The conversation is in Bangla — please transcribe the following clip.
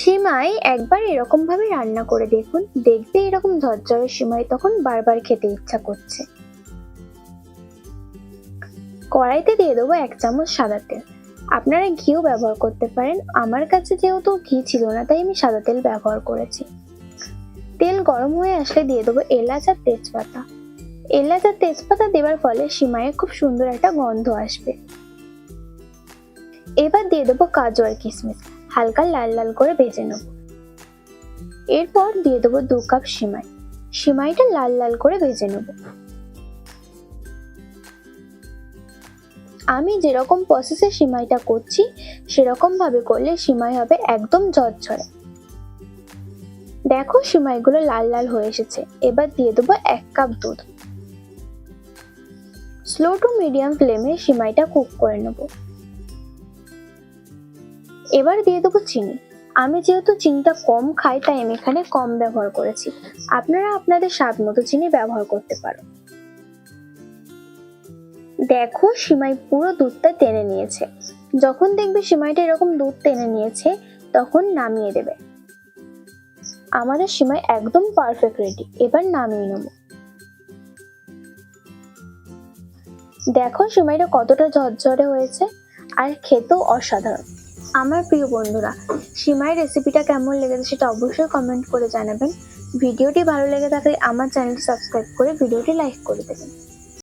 সিমাই একবার এরকম ভাবে রান্না করে দেখুন। দেখবে এরকম ঝরঝরে সিমাই তখন বারবার খেতে ইচ্ছা করছে। কড়াইতে দিয়ে দেবো এক চামচ সাদা তেল। আপনারা ঘিও ব্যবহার করতে পারেন। আমার কাছে যেহেতু ঘি ছিল না, তাই আমি সাদা তেল ব্যবহার করেছি। তেল গরম হয়ে আসলে দিয়ে দেবো এলাচ আর তেজপাতা। এলাচ আর তেজপাতা দেওয়ার ফলে সিমাইয়ে খুব সুন্দর একটা গন্ধ আসবে। এবার দিয়ে দেবো কাজু আর কিশমিশ হালকা লাল লাল করে ভেজে নেব। এরপর দিয়ে দেবো দু কাপ সিমাই। সিমাইটা লাল লাল করে ভেজে নেব। আমি যেরকম প্রসেসে সিমাইটা করছি সেরকম ভাবে করলে সিমাই হবে একদম ঝরঝরে। দেখো সিমাইগুলো লাল লাল হয়ে এসেছে। এবার দিয়ে দেবো এক কাপ দুধ। স্লো টু মিডিয়াম ফ্লেমে সিমাইটা কুক করে নেব। এবার দিয়ে দেবো চিনি। আমি যেহেতু চিনিটা কম খাই, তাই আমি এখানে কম ব্যবহার করেছি। আপনারা আপনাদের স্বাদ মতো চিনি ব্যবহার করতে পারো দেখো, সিমাই পুরো দুধটা টেনে নিয়েছে। যখন দেখবে সিমাইটা এরকম দুধ টেনে নিয়েছে, তখন নামিয়ে দেবে। আমাদের সিমাই একদম পারফেক্ট রেডি এবার নামিয়ে নেব। দেখো, সিমাইটা কতটা ঝরঝরে হয়েছে। আর খেতেও অসাধারণ। আমার প্রিয় বন্ধুরা সীমায় রেসিপিটা কেমন লেগেছে সেটা অবশ্যই কমেন্ট করে জানাবেন। ভিডিওটি ভালো লেগে থাকলে আমার চ্যানেলটি সাবস্ক্রাইব করে ভিডিওটি লাইক করে দেবেন।